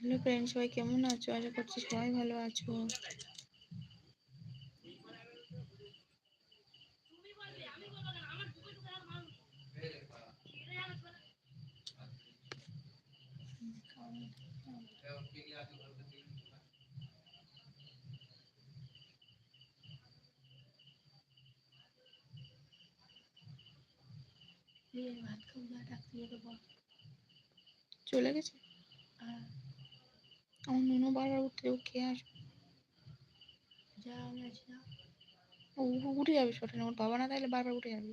Hello friend সবাই কেমন আছো? আশা করছি সবাই ভালো আছো। চলে গেছে? আর আমার নুনু বারবার উঠতে ও খেয়ে আসবে ও উঠে যাবে শটানে ওর বাবা না তাহলে বারবার উঠে যাবে।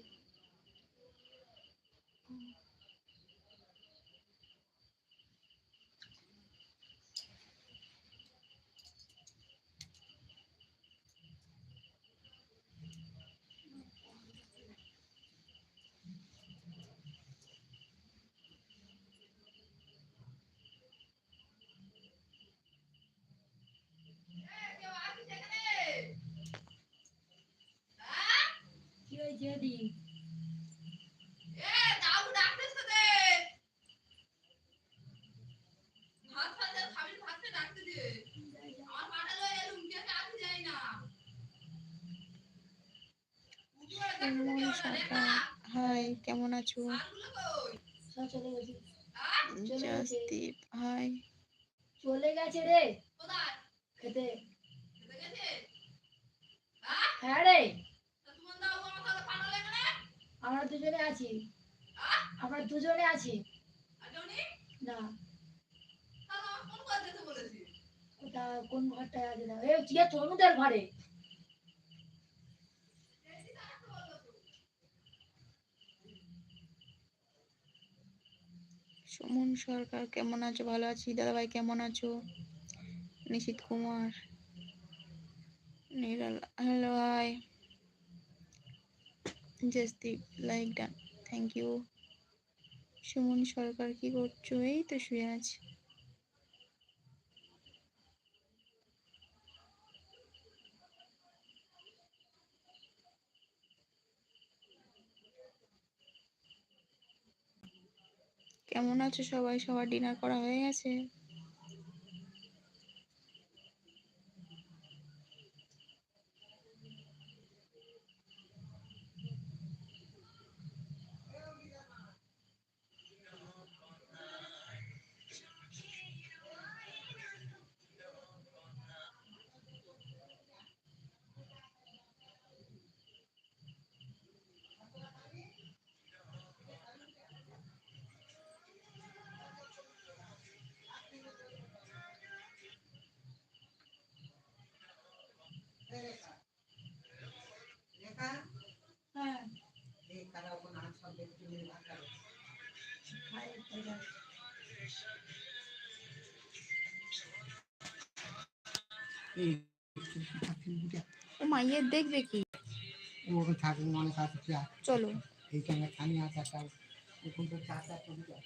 কি? হয়েছে দি। সুমন সরকার হাই কেমন আছো? গেছে। জাসদীপ হাই। চলে গেছে রে। খেতে। হ্যাঁ রে। আমরা দুজনে আছি। আমরা দুজনে আছি। না। কোন ঘরটায় আছে না এ তনুদের ঘরে। সুমন সরকার, কেমন আছো? ভালো আছি। দাদাভাই, কেমন আছো? Nishit Kumar, Niral hello hi Jasdeep like done thank you Suman, Sarkar, কি করছ? এই তো শুয়ে আছি। কেমন আছো সবাই? সবার ডিনার করা হয়ে গেছে? ও মাইয়ের দেখবে কি ওর ঠাকুর মনে কাছে কি আছে চলো এইখানে খানি আছে একটা এখন তো চারটা চলে যায়